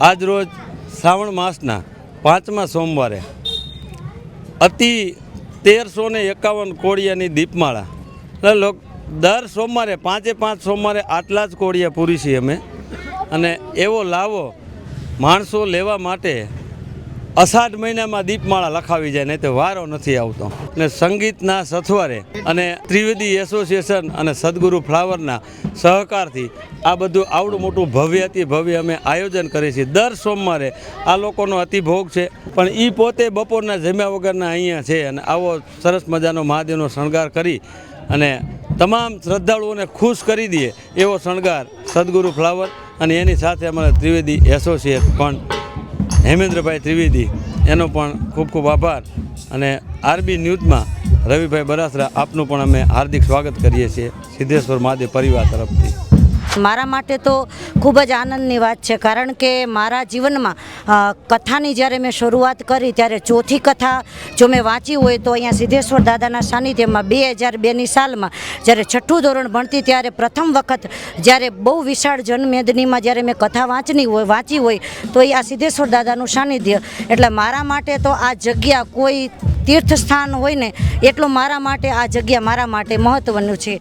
આજ રોજ શ્રાવણ માસના પાંચમા સોમવારે અતિ તેરસો ને એકાવન કોળિયાની દીપમાળા. દર સોમવારે, પાંચે પાંચ સોમવારે આટલા જ કોળિયા પૂરી છીએ અમે. અને એવો લાવો માણસો લેવા માટે અષાઢ મહિનામાં દીપમાળા લખાવી જાય, નહીં તો વારો નથી આવતો. ને સંગીતના સથવારે અને ત્રિવેદી એસોસિએશન અને સદગુરુ ફ્લાવરના સહકારથી આ બધું આવડું મોટું ભવ્ય અતિ ભવ્ય અમે આયોજન કરીએ છીએ. દર સોમવારે આ લોકોનો અતિભોગ છે, પણ એ પોતે બપોરના જમ્યા વગરના અહીંયા છે અને આવો સરસ મજાનો મહાદેવનો શણગાર કરી અને તમામ શ્રદ્ધાળુઓને ખુશ કરી દઈએ એવો શણગાર સદગુરુ ફ્લાવર અને એની સાથે અમારા ત્રિવેદી એસોસિએટ પણ હેમેન્દ્રભાઈ ત્રિવેદી, એનો પણ ખૂબ ખૂબ આભાર. અને આરબી ન્યૂઝમાં રવિભાઈ બરાસરા, આપનું પણ અમે હાર્દિક સ્વાગત કરીએ છીએ. સિદ્ધેશ્વર મહાદેવ પરિવાર તરફથી. મારા માટે તો ખૂબ જ આનંદની વાત છે, કારણ કે મારા જીવનમાં કથાની જ્યારે મેં શરૂઆત કરી ત્યારે ચોથી કથા જો મેં વાંચી હોય તો અહીંયા સિદ્ધેશ્વર દાદાના સાનિધ્યમાં બે હજાર બેની સાલમાં જ્યારે છઠ્ઠું ધોરણ ભણતી ત્યારે પ્રથમ વખત જ્યારે બહુ વિશાળ જનમેદનીમાં જ્યારે મેં કથા વાંચની હોય, વાંચી હોય તો એ આ સિદ્ધેશ્વર દાદાનું સાનિધ્ય. એટલે મારા માટે તો આ જગ્યા કોઈ તીર્થ સ્થાન હોય ને, એટલું મારા માટે આ જગ્યા મારા માટે મહત્ત્વનું છે.